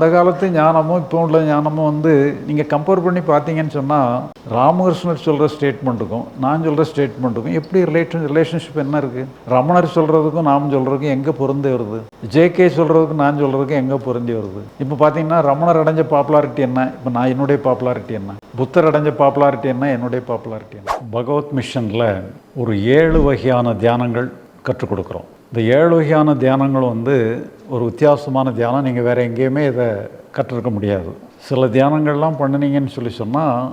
அந்த காலத்து ஞானமும் இப்போ உள்ள ஞானமும் வந்து நீங்கள் கம்பேர் பண்ணி பார்த்தீங்கன்னு சொன்னால் ராமகிருஷ்ணர் சொல்கிற ஸ்டேட்மெண்ட்டுக்கும் நான் சொல்கிற ஸ்டேட்மெண்ட்டுக்கும் எப்படி ரிலேஷன் ரிலேஷன்ஷிப் என்ன இருக்குது ரமணர் சொல்கிறதுக்கும் நாம் சொல்கிறதுக்கும் எங்கே பொருந்தி வருது? ஜேகே சொல்கிறதுக்கும் நான் சொல்கிறதுக்கும் எங்கே பொருந்தி வருது? இப்போ பார்த்தீங்கன்னா ரமணர் அடைஞ்ச பாப்புலாரிட்டி என்ன? இப்போ நான் என்னுடைய பாப்புலாரிட்டி என்ன? புத்தர் அடைஞ்ச பாப்புலாரிட்டி என்ன? என்னுடைய பாப்புலாரிட்டி என்ன? பகவத் மிஷனில் ஒரு ஏழு வகையான தியானங்கள் கற்றுக் கொடுக்குறோம். இந்த ஏழு வகையான தியானங்கள் வந்து ஒரு வித்தியாசமான தியானம். நீங்கள் வேறு எங்கேயுமே இதை கற்றுருக்க முடியாது. சில தியானங்கள்லாம் பண்ணினீங்கன்னு சொல்லி சொன்னால்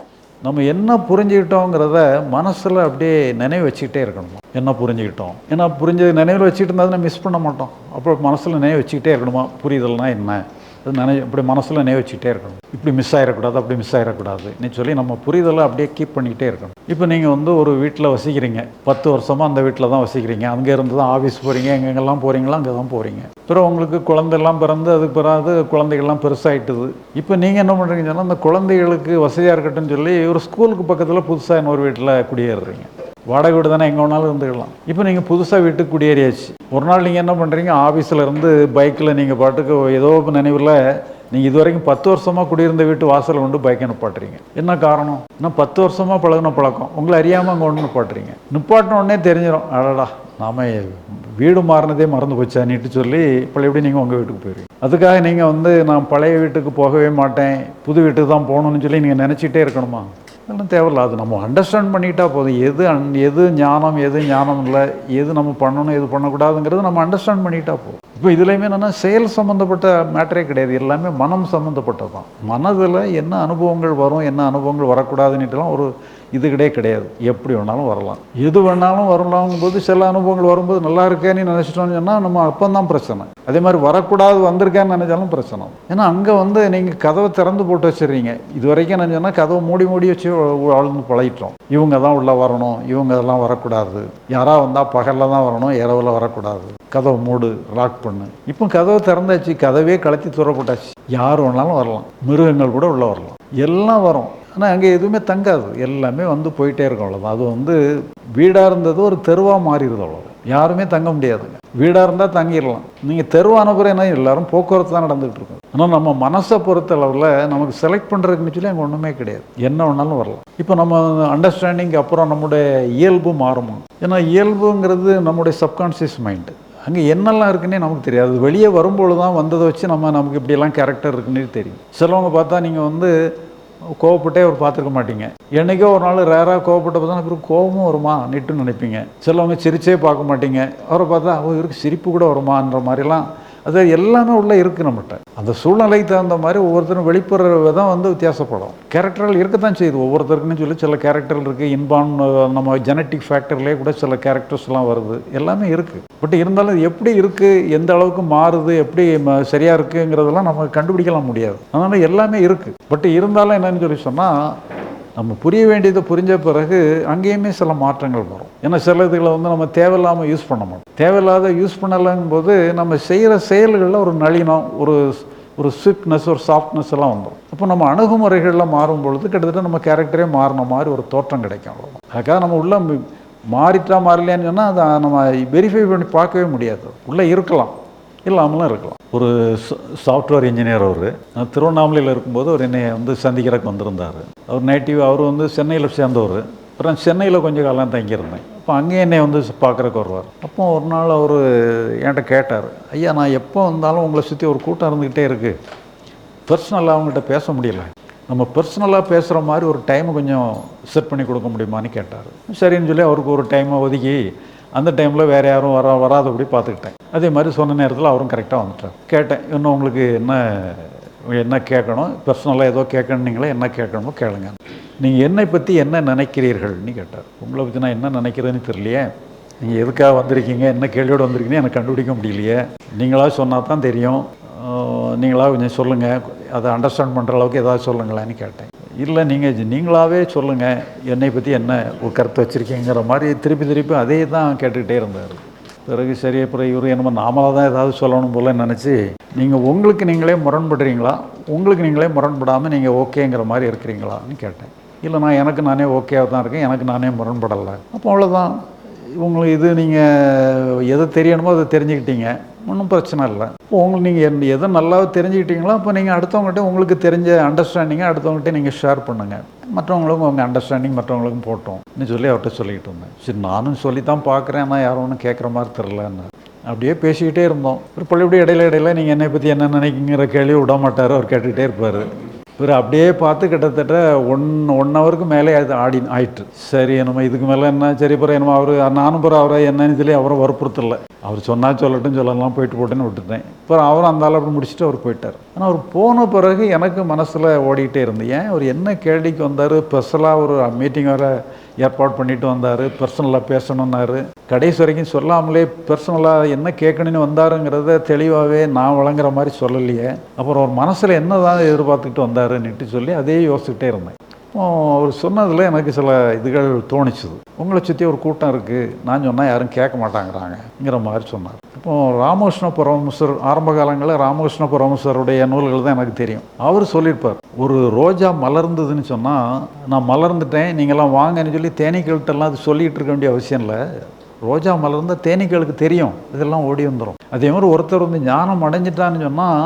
நம்ம என்ன புரிஞ்சுக்கிட்டோங்கிறத மனசில் அப்படியே நினைவு வச்சுக்கிட்டே இருக்கணுமா? என்ன புரிஞ்சுக்கிட்டோம்? ஏன்னா புரிஞ்சது நினைவில் வச்சுக்கிட்டு இருந்தால் மிஸ் பண்ண மாட்டோம். அப்போ மனசில் நினைவு வச்சுக்கிட்டே இருக்கணுமா? புரியுதல்னா என்ன? அது நினை இப்படி மனசில் நினைவு வச்சுக்கிட்டே இருக்கணும். இப்படி மிஸ் ஆகிடக்கூடாது அப்படி மிஸ் ஆகிடக்கூடாது நீ சொல்லி நம்ம புரிதலை அப்படியே கீப் பண்ணிக்கிட்டே இருக்கணும். இப்போ நீங்கள் வந்து ஒரு வீட்டில் வசிக்கிறீங்க. பத்து வருஷமாக அந்த வீட்டில் தான் வசிக்கிறீங்க. அங்கே இருந்து தான் ஆஃபீஸ் போகிறீங்க எங்கெங்கெல்லாம் போகிறீங்களோ அங்கே தான் போகிறீங்க பிறகு உங்களுக்கு குழந்தைலாம் பிறந்து அதுக்கு பிறகு குழந்தைகள்லாம் பெருசாகிட்டுது இப்போ நீங்கள் என்ன பண்ணுறீங்கன்னு சொன்னால் அந்த குழந்தைகளுக்கு வசதியாக இருக்கட்டும்னு சொல்லி ஒரு ஸ்கூலுக்கு பக்கத்தில் புதுசாக இன்னொரு வீட்டில் குடியேறுறீங்க. வாடகை வீடு தானே எங்கே வேணாலும் இருந்துக்கலாம். இப்போ நீங்கள் புதுசாக வீட்டுக்கு குடியேறியாச்சு. ஒரு நாள் நீங்கள் என்ன பண்ணுறீங்க ஆஃபீஸில் இருந்து பைக்கில் நீங்கள் பாட்டுக்கு ஏதோ நினைவில் நீங்கள் இது வரைக்கும் பத்து வருஷமாக குடியிருந்த வீட்டு வாசல் கொண்டு பைக்கை நிப்பாட்டுறீங்க. என்ன காரணம்? இன்னும் பத்து வருஷமாக பழகின பழக்கம். உங்களை அறியாமல் அங்கே ஒன்று நிப்பாட்டுறீங்க. நிப்பாட்டின உடனே தெரிஞ்சிடும் அடடா நாம் வீடு மாறினதே மறந்து போச்சான்னுட்டு சொல்லி இப்போ எப்படி நீங்கள் உங்கள் வீட்டுக்கு போயிருவீங்க? அதுக்காக நீங்கள் வந்து நான் பழைய வீட்டுக்கு போகவே மாட்டேன். புது வீட்டுக்கு தான் போகணும்னு சொல்லி நீங்கள் நினச்சிட்டே இருக்கணுமா? அதெல்லாம் தேவையில்ல. அது நம்ம அண்டர்ஸ்டாண்ட் பண்ணிட்டா போதும். எது அன் எது ஞானம் எது ஞானம் இல்லை எது நம்ம பண்ணணும் எது பண்ணக்கூடாதுங்கிறது நம்ம அண்டர்ஸ்டாண்ட் பண்ணிட்டா போதும். இப்போ இதுலேயுமே என்னென்னா செயல் சம்மந்தப்பட்ட மேட்டரே கிடையாது. எல்லாமே மனம் சம்மந்தப்பட்டது தான் மனதில் என்ன அனுபவங்கள் வரும் என்ன அனுபவங்கள் வரக்கூடாதுன்னுட்டுலாம் ஒரு இது கிடையாது. கிடையாது எப்படி வேணாலும் வரலாம். எது வேணாலும் வரலாங்கும் போது சில அனுபவங்கள் வரும்போது நல்லா இருக்கேன்னு நினச்சிட்டோம்னு சொன்னால் நம்ம அப்போ தான் பிரச்சனை. அதே மாதிரி வரக்கூடாது வந்திருக்கேன்னு நினச்சாலும் பிரச்சனை. ஏன்னா அங்கே வந்து நீங்கள் கதவை திறந்து போட்டு வச்சிடுறீங்க. இது வரைக்கும் என்ன சொன்னால் கதவை மூடி மூடி வச்சு வாழ்ந்து பழகிட்டோம். இவங்க தான் உள்ளே வரணும். இவங்க இதெல்லாம் வரக்கூடாது. யாராக வந்தால் பகலில் தான் வரணும் இரவில் வரக்கூடாது. கதவை மூடு லாக் பண்ணு. இப்போ கதவை திறந்தாச்சு கதவே கலத்தி துறப்பட்டாச்சு யார் வேணாலும் வரலாம். மிருகங்கள் கூட உள்ளே வரலாம். எல்லாம் வரும். ஆனால் அங்கே எதுவுமே தங்காது. எல்லாமே வந்து போயிட்டே இருக்கும் அவ்வளோதான் அது வந்து வீடாக இருந்தது ஒரு தெருவாக மாறிடுது அவ்வளோ யாருமே தங்க முடியாதுங்க. வீடாக இருந்தால் தங்கிடலாம். நீங்கள் தெருவான பிறகு என்ன எல்லாரும் போக்குவரத்து தான் நடந்துகிட்டு இருக்கும். ஆனால் நம்ம மனசை பொறுத்த அளவில் நமக்கு செலக்ட் பண்ணுறதுக்குன்னு சொல்லி அங்கே ஒன்றுமே கிடையாது. என்ன வேணாலும் வரலாம். இப்போ நம்ம அண்டர்ஸ்டாண்டிங்க்கு அப்புறம் நம்முடைய இயல்பு மாறுமா ஏன்னா இயல்புங்கிறது நம்முடைய சப்கான்சியஸ் மைண்டு அங்கே என்னெல்லாம் இருக்குன்னே நமக்கு தெரியாது. வெளியே வரும்பொழுது தான் வந்ததை வச்சு நம்ம நமக்கு இப்படியெல்லாம் கேரக்டர் இருக்குன்னு தெரியும். சிலவங்க பார்த்தா நீங்கள் வந்து கோவப்பட்டே அவர் பார்த்துருக்க மாட்டீங்க. என்றைக்கோ ஒரு நாள் ரேராக கோவப்பட்ட பார்த்தா அப்புறம் கோபமும் வருமா நிட்டுன்னு நினைப்பீங்க. சிலவங்க சிரிச்சே பார்க்க மாட்டீங்க. அவரை பார்த்தா அவருக்கு சிரிப்பு கூட வருமான்ற மாதிரிலாம் அது எல்லாமே உள்ளே இருக்குது நம்மகிட்ட. அந்த சூழ்நிலைக்கு தகுந்த மாதிரி ஒவ்வொருத்தரும் வெளிப்புற விதம் வந்து வித்தியாசப்படும். கேரக்டர்கள் இருக்கத்தான் செய்யுது. ஒவ்வொருத்தருக்குன்னு சொல்லி சில கேரக்டர் இருக்குது இன்பான் நம்ம ஜெனட்டிக் ஃபேக்டர்லேயே கூட சில கேரக்டர்ஸ்லாம் வருது. எல்லாமே இருக்குது பட் இருந்தாலும் எப்படி இருக்குது எந்த அளவுக்கு மாறுது? எப்படி ம- இருக்குங்கிறதெல்லாம் நம்ம கண்டுபிடிக்கலாம் முடியாது. அதனால் எல்லாமே இருக்குது பட் இருந்தாலும் என்னன்னு சொல்லி சொன்னால் நம்ம புரிய வேண்டியதை புரிஞ்ச பிறகு அங்கேயுமே சில மாற்றங்கள் வரும். ஏன்னா சில இதுகளை வந்து நம்ம தேவையில்லாமல் யூஸ் பண்ண மாட்டோம். தேவையில்லாத யூஸ் பண்ணலைங்கும் போது நம்ம செய்கிற செயல்களில் ஒரு நளினம் ஒரு ஒரு ஸ்விஃப்ட்னஸ் ஒரு சாஃப்ட்னஸ் எல்லாம் வந்துடும் அப்போ நம்ம அணுகுமுறைகளில் மாறும் பொழுது கிட்டத்தட்ட நம்ம கேரக்டரே மாறின மாதிரி ஒரு தோற்றம் கிடைக்கும் அதுக்காக நம்ம உள்ள மாறிட்டா மாறலையான்னு சொன்னால் அதை நம்ம வெரிஃபை பண்ணி பார்க்கவே முடியாது. உள்ளே இருக்கலாம். இல்லாமலும் இருக்கலாம். ஒரு சாஃப்ட்வேர் இன்ஜினியர் அவர். திருவண்ணாமலையில் இருக்கும்போது அவர் என்னை வந்து சந்திக்கிறதுக்கு வந்திருந்தார். அவர் நேட்டிவ் அவர் வந்து சென்னையில் சேர்ந்தவர். அப்புறம் சென்னையில் கொஞ்சம் காலம் தங்கியிருந்தேன். அப்போ அங்கேயே என்னை வந்து பார்க்குறக்கு வருவார். அப்போ ஒரு நாள் அவர் என்கிட்ட கேட்டார் ஐயா நான் எப்போ வந்தாலும் உங்களை சுற்றி ஒரு கூட்டம் இருந்துக்கிட்டே இருக்குது பர்சனலாக அவங்கள்ட்ட பேச முடியல. நம்ம பர்சனலாக பேசுகிற மாதிரி ஒரு டைமை கொஞ்சம் செட் பண்ணி கொடுக்க முடியுமான்னு கேட்டார். சரின்னு சொல்லி அவருக்கு ஒரு டைமை ஒதுக்கி அந்த டைமில் வேறு யாரும் வர வராதபடி பார்த்துக்கிட்டேன். அதே மாதிரி சொன்ன நேரத்தில் அவரும் கரெக்டாக வந்துட்டார். கேட்டேன் இன்னும் உங்களுக்கு என்ன என்ன கேட்கணும்? பர்சனலாக ஏதோ கேட்கணுன்னீங்களே என்ன கேட்கணுமோ கேளுங்க. நீங்கள் என்னை பற்றி என்ன நினைக்கிறீர்கள்னு கேட்டார். உங்களை பற்றி நான் என்ன நினைக்கிறேன்னு தெரியலையே. நீங்கள் எதுக்காக வந்திருக்கீங்க? என்ன கேள்வியோடு வந்திருக்கீங்கன்னு எனக்கு கண்டுபிடிக்க முடியலையே. நீங்களாக சொன்னால் தான் தெரியும். நீங்களாக கொஞ்சம் சொல்லுங்கள் அதை அண்டர்ஸ்டாண்ட் பண்ணுற அளவுக்கு ஏதாவது சொல்லுங்களேன்னு கேட்டேன். இல்லை நீங்கள் நீங்களாகவே சொல்லுங்கள் என்னை பற்றி என்ன ஒரு கருத்து வச்சுருக்கீங்கிற மாதிரி திருப்பி திருப்பி அதே தான் கேட்டுக்கிட்டே இருந்தார். பிறகு சரி அப்புறம் இவர் என்னமோ நாமளாக தான் ஏதாவது சொல்லணும் போல நினச்சி நீங்கள் உங்களுக்கு நீங்களே முரண்படுறீங்களா? உங்களுக்கு நீங்களே முரண்படாமல் நீங்கள் ஓகேங்கிற மாதிரி இருக்கிறீங்களான்னு கேட்டேன். இல்லை நான் எனக்கு நானே ஓகேவாக தான் இருக்கேன் எனக்கு நானே முரண்படலை. அப்போ அவ்வளோதான் உங்களுக்கு இது நீங்கள் எதை தெரியணுமோ அதை தெரிஞ்சுக்கிட்டீங்க. ஒன்றும் பிரச்சனை இல்லை. இப்போ உங்களுக்கு நீங்கள் என் எதை நல்லா தெரிஞ்சுக்கிட்டீங்களோ அப்போ நீங்கள் அடுத்தவங்ககிட்ட உங்களுக்கு தெரிஞ்ச அண்டர்ஸ்டாண்டிங்கை அடுத்தவங்ககிட்ட நீங்கள் ஷேர் பண்ணுங்கள் மற்றவங்களுக்கும் உங்கள் அண்டர்ஸ்டாண்டிங் மற்றவங்களுக்கும் போட்டோம்னு சொல்லி அவர்கிட்ட சொல்லிக்கிட்டு இருந்தேன். சரி நானும் சொல்லி தான் பார்க்குறேன் ஆனால் யாரும் ஒன்றும் கேட்குற மாதிரி தெரிலன்னு அப்படியே பேசிக்கிட்டே இருந்தோம். ஒரு பள்ளிப்படி இடையில இடையில நீங்கள் என்னை பற்றி என்ன நினைக்கிங்கிற கேள்வி விட மாட்டார் அவர் கேட்டுக்கிட்டே இருப்பார். இவர் அப்படியே பார்த்து கிட்டத்தட்ட ஒன் ஒன் ஹவருக்கு மேலே அது ஆடி ஆயிட்டு. சரி என்னமோ இதுக்கு மேலே என்ன சரி பிற என்னமோ அவர் நானும் பிற அவரை என்னன்னு சொல்லி அவரை வற்புறுத்தல. அவர் சொன்னால் சொல்லட்டும் சொல்லலாம் போயிட்டு போட்டேன்னு விட்டுட்டேன். அப்புறம் அவரும் அந்த ஆள் அப்படி முடிச்சுட்டு அவர் போயிட்டார். ஆனால் அவர் போன பிறகு எனக்கு மனசில் ஓடிக்கிட்டே இருந்தேன் ஏன்? அவர் என்ன கேள்விக்கு வந்தார்? ஸ்பெஷலாக ஒரு மீட்டிங் வர ஏற்பாடு பண்ணிட்டு வந்தார் பர்சனலாக பேசணுன்னாரு கடைசி வரைக்கும் சொல்லாமலே பர்சனலாக என்ன கேட்கணும்னு வந்தாருங்கிறத தெளிவாகவே நான் வழங்குற மாதிரி சொல்லலையே. அப்புறம் ஒரு மனசில் என்ன தான் எதிர்பார்த்துக்கிட்டு வந்தாருன்னுட்டு சொல்லி அதே யோசிச்சுக்கிட்டே இருந்தேன். அவர் சொன்னதில் எனக்கு சில இதுகள் தோணிச்சுது. உங்களை சுற்றி ஒரு கூட்டம் இருக்குது நான் சொன்னால் யாரும் கேட்க மாட்டாங்கிறாங்கங்கிற மாதிரி சொன்னார். இப்போ ராமகிருஷ்ண பரமசர் ஆரம்ப காலங்களில் ராமகிருஷ்ண பரமசருடைய நூல்கள் தான் எனக்கு தெரியும். அவர் சொல்லியிருப்பார் ஒரு ரோஜா மலர்ந்ததுன்னு சொன்னால் நான் மலர்ந்துட்டேன் நீங்கள்லாம் வாங்கன்னு சொல்லி தேனீக்கள்கிட்டலாம் அது சொல்லிகிட்டு இருக்க வேண்டிய அவசியம் இல்லை. ரோஜா மலர்ந்தால் தேனீக்களுக்கு தெரியும் இதெல்லாம் ஓடி வந்துடும் அதே மாதிரி ஒருத்தர் வந்து ஞானம் அடைஞ்சிட்டான்னு சொன்னால்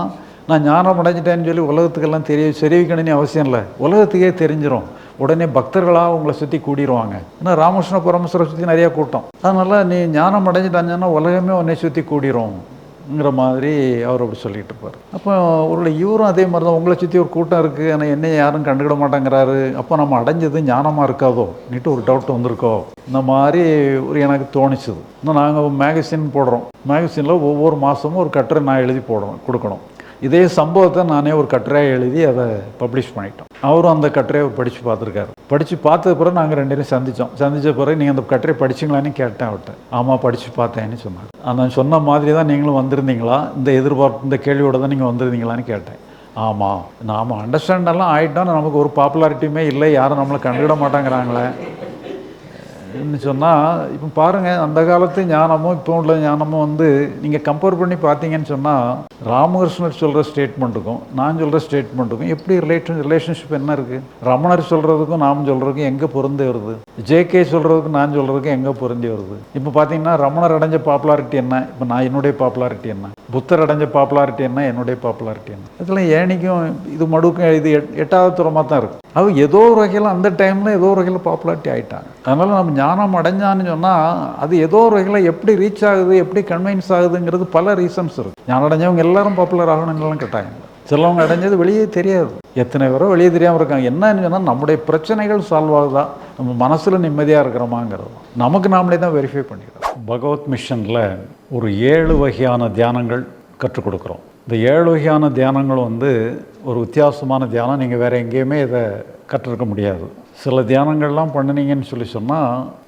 நான் ஞானம் அடைஞ்சிட்டேன்னு சொல்லி உலகத்துக்கெல்லாம் தெரிய தெரிவிக்கணும்னு அவசியம் இல்லை. உலகத்துக்கே தெரிஞ்சிடும் உடனே பக்தர்களாக உங்களை சுற்றி கூடிடுவாங்க ஏன்னா ராமகிருஷ்ண பரமஸ்வரை சுற்றி நிறையா கூட்டம். அதனால் நீ ஞானம் அடைஞ்சிட்டாங்கன்னா உலகமே உன்னை சுற்றி கூடிரும்ங்கிற மாதிரி அவர் அப்படி சொல்லிட்டு இருப்பார். அப்போ ஒரு இவரும் அதே மாதிரி தான். உங்களை சுற்றி ஒரு கூட்டம் இருக்குது ஆனால் என்னை யாரும் கண்டுக்கிட மாட்டேங்கிறாரு. அப்போ நம்ம அடைஞ்சது ஞானமாக இருக்காதோ? நீட்டு ஒரு டவுட் வந்திருக்கோ? இந்த மாதிரி ஒரு எனக்கு தோணிச்சுது. இன்னும் நாங்கள் மேகசின் போடுறோம். மேகசினில் ஒவ்வொரு மாதமும் ஒரு கட்டுரை நான் எழுதி போடுறோம் கொடுக்கணும். இதே சம்பவத்தை நானே ஒரு கட்டுரையாக எழுதி அதை பப்ளிஷ் பண்ணிட்டோம். அவரும் அந்த கட்டுரையை அவர் படித்து பார்த்துருக்காரு. படித்து பார்த்த பிறகு நாங்கள் ரெண்டு பேரும் சந்தித்தோம் சந்தித்த பிறகு நீங்கள் அந்த கட்டுரை படிச்சிங்களான்னு கேட்டேன் அவர்கிட்ட ஆமாம் படித்து பார்த்தேன்னு சொன்னார். நான் சொன்ன மாதிரி தான் நீங்களும் வந்திருந்தீங்களா? இந்த எதிர்பார்ப்பு இந்த கேள்வியோட தான் நீங்கள் வந்திருந்தீங்களான்னு கேட்டேன். ஆமாம் நாம் அண்டர்ஸ்டாண்டெல்லாம் ஆகிட்டோம் நமக்கு ஒரு பாப்புலாரிட்டியுமே இல்லை. யாரும் நம்மளை கண்டுக்கிட மாட்டாங்கிறாங்களே. சொன்னால் இப்போ பாருங்கள் அந்த காலத்து ஞானமும் இப்போ உள்ள ஞானமும் வந்து நீங்கள் கம்பேர் பண்ணி பார்த்தீங்கன்னு சொன்னால் ராமகிருஷ்ணர் சொல்கிற ஸ்டேட்மெண்ட்டுக்கும் நான் சொல்கிற ஸ்டேட்மெண்ட்டுக்கும் எப்படி ரிலேஷன் ரிலேஷன்ஷிப் என்ன இருக்குது ரமணர் சொல்கிறதுக்கும் நாம் சொல்கிறதுக்கும் எங்கே பொருந்தி வருது? ஜேகே சொல்கிறதுக்கும் நான் சொல்கிறதுக்கும் எங்கே பொருந்தி வருது? இப்போ பார்த்தீங்கன்னா ரமணர் அடைஞ்ச பாப்புலாரிட்டி என்ன? இப்போ நான் என்னுடைய பாப்புலாரிட்டி என்ன? புத்தர் அடைஞ்ச பாப்புலாரிட்டி என்ன என்னுடைய பாப்புலாரிட்டி என்ன? இதெல்லாம் ஏனிக்கும் இது மடுக்கும் இது எட்டாவது தூரமாக தான் இருக்கும். அது ஏதோ ஒரு வகையில் அந்த டைமில் ஏதோ ஒரு வகையில் பாப்புலாரிட்டி ஆகிட்டாங்க அதனால் நம்ம ஞானம் அடைஞ்சான்னு சொன்னால் அது ஏதோ ஒரு வகையில் எப்படி ரீச் ஆகுது எப்படி கன்வின்ஸ் ஆகுதுங்கிறது பல ரீசன்ஸ் இருக்குது ஞானம் அடைஞ்சவங்க எல்லாரும் பாப்புலர் ஆகணும்னுலாம் கேட்டாங்க. சிலவங்க அடைஞ்சது வெளியே தெரியாது. எத்தனை பேரோ வெளியே தெரியாமல் இருக்காங்க. என்னன்னு சொன்னால் நம்முடைய பிரச்சனைகள் சால்வ் ஆகுதா நம்ம மனசில் நிம்மதியாக இருக்கிறோமாங்கிறது. நமக்கு நாமளே தான் வெரிஃபை பண்ணிக்கிறோம். பகவத் மிஷனில் ஒரு ஏழு வகையான தியானங்கள் கற்றுக் கொடுக்குறோம். இந்த ஏழு வகையான தியானங்கள் வந்து ஒரு வித்தியாசமான தியானம். நீங்கள் வேறு எங்கேயுமே இதை கற்றுருக்க முடியாது. சில தியானங்கள்லாம் பண்ணினீங்கன்னு சொல்லி சொன்னால்